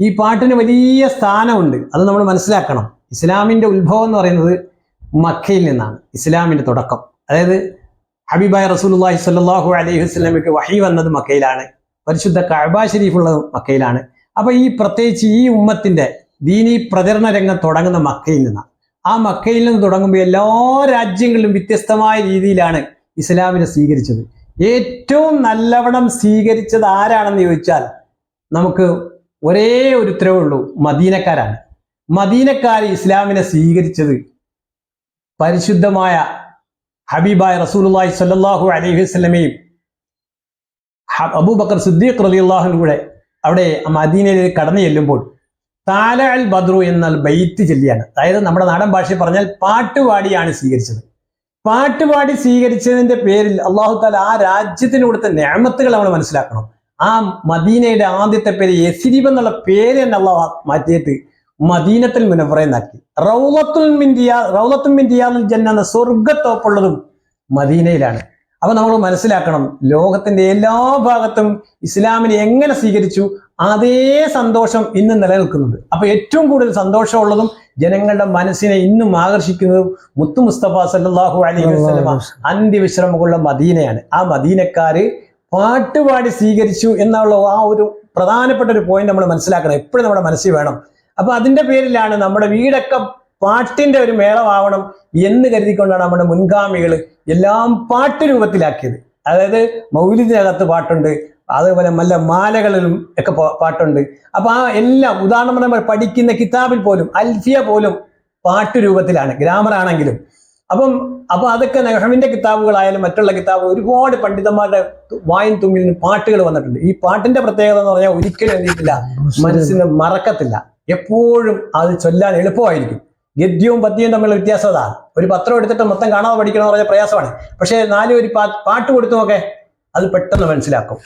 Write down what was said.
ഈ പാട്ടിന് വലിയ സ്ഥാനമുണ്ട്. അത് നമ്മൾ മനസ്സിലാക്കണം. ഇസ്ലാമിന്റെ ഉത്ഭവം എന്ന് പറയുന്നത് മക്കയിൽ നിന്നാണ്. ഇസ്ലാമിന്റെ തുടക്കം. അതായത് ഹബീബായ റസൂലുള്ളാഹി സ്വല്ലല്ലാഹു അലൈഹി വസ്ലമിക്ക് വഹി വന്നത് മക്കയിലാണ്. പരിശുദ്ധ കഅബ ഷരീഫുള്ളത് മക്കയിലാണ്. അപ്പോൾ ഈ പ്രത്യേകിച്ച് ഈ ഉമ്മത്തിന്റെ ദീനി പ്രചരണ രംഗം തുടങ്ങുന്ന മക്കയിൽ നിന്നാണ്. ആ മക്കയിൽ നിന്ന് തുടങ്ങുമ്പോൾ എല്ലാ രാജ്യങ്ങളിലും വ്യത്യസ്തമായ രീതിയിലാണ് ഇസ്ലാമിനെ സ്വീകരിച്ചത്. ഏറ്റവും നല്ലവണ്ണം സ്വീകരിച്ചത് ആരാണെന്ന് ചോദിച്ചാൽ നമുക്ക് ഒരേ ഒരു ഉത്തരവേ ഉള്ളൂ. മദീനക്കാരാണ്. മദീനക്കാർ ഇസ്ലാമിനെ സ്വീകരിച്ചത് പരിശുദ്ധമായ ഹബീബായ റസൂലുള്ളാഹി സ്വല്ലല്ലാഹു അലൈഹി വസല്ലമയും അബൂബക്കർ സിദ്ദീഖ് റളിയല്ലാഹുവിന്റെ കൂടെ അവിടെ മദീനയിൽ കടന്നു ചെല്ലുമ്പോൾ താല അൽ ബദ്രു എന്നാൽ ബൈത്ത് ചൊല്ലിയാണ്. അതായത് നമ്മുടെ നാടൻ ഭാഷയിൽ പറഞ്ഞാൽ പാട്ടുപാടിയാണ് സ്വീകരിച്ചത്. പാട്ടുപാടി സ്വീകരിച്ചതിന്റെ പേരിൽ അള്ളാഹു താല ആ രാജ്യത്തിന് കൊടുത്ത ഞാമത്തുകൾ നമ്മൾ മനസ്സിലാക്കണം. ആ മദീനയുടെ ആദ്യത്തെ പേര് യസിരിബ് എന്നുള്ള പേര് തന്നെ അള്ള മാറ്റിയിട്ട് മദീനത്തിൽ മുനവറയെന്നാക്കി റൗലത്തുൽ മിന്തിയ റൗലത്തുൽ മിന്തിയാൽ ജന്ന സ്വർഗത്തോപ്പുള്ളതും മദീനയിലാണ്. അപ്പൊ നമ്മൾ മനസ്സിലാക്കണം ലോകത്തിന്റെ എല്ലാ ഭാഗത്തും ഇസ്ലാമിനെ എങ്ങനെ സ്വീകരിച്ചു അതേ സന്തോഷം ഇന്ന് നിലനിൽക്കുന്നുണ്ട്. അപ്പൊ ഏറ്റവും കൂടുതൽ സന്തോഷമുള്ളതും ജനങ്ങളുടെ മനസ്സിനെ ഇന്നും ആകർഷിക്കുന്നതും മുത്തു മുസ്തഫ സല്ലാഹു അലൈഹി വസ്ലമ അന്ത്യവിശ്രമമുള്ള മദീനയാണ്. ആ മദീനക്കാര് പാട്ടുപാടി സ്വീകരിച്ചു എന്നുള്ള ആ ഒരു പ്രധാനപ്പെട്ട ഒരു പോയിന്റ് നമ്മൾ മനസ്സിലാക്കണം. എപ്പോഴും നമ്മുടെ മനസ്സിൽ വേണം. അപ്പൊ അതിന്റെ പേരിലാണ് നമ്മുടെ വീടൊക്കെ പാട്ടിന്റെ ഒരു മേളമാവണം എന്ന് കരുതിക്കൊണ്ടാണ് നമ്മുടെ മുൻഗാമികൾ എല്ലാം പാട്ട് രൂപത്തിലാക്കിയത്. അതായത് മൗലിദിനകത്ത് പാട്ടുണ്ട്. അതേപോലെ നല്ല മാലകളിലും ഒക്കെ പാട്ടുണ്ട്. അപ്പൊ ആ എല്ലാം ഉദാഹരണം നമ്മൾ പഠിക്കുന്ന കിതാബിൽ പോലും അൽഫിയ പോലും പാട്ട് രൂപത്തിലാണ്. ഗ്രാമർ ആണെങ്കിലും. അപ്പം അപ്പൊ അതൊക്കെ നെഹ്മിന്റെ കിതാബുകളായാലും മറ്റുള്ള കിതാബ് ഒരുപാട് പണ്ഡിതന്മാരുടെ വായും തുമ്പിൽ പാട്ടുകൾ വന്നിട്ടുണ്ട്. ഈ പാട്ടിന്റെ പ്രത്യേകത എന്ന് പറഞ്ഞാൽ ഒരിക്കലും എന്തിട്ടില്ല മനസ്സിന് മറക്കത്തില്ല. എപ്പോഴും അത് ചൊല്ലാൻ എളുപ്പമായിരിക്കും. ഗദ്യവും പദ്യവും തമ്മിൽ വ്യത്യാസം അതാണ് ഒരു പത്രം എടുത്തിട്ട് മൊത്തം കാണാതെ പഠിക്കണമെന്ന് പറഞ്ഞ പ്രയാസമാണ്. പക്ഷേ നാല് ഒരു പാട്ട് കൊടുത്തു നോക്കെ അത് പെട്ടെന്ന് മനസ്സിലാക്കും.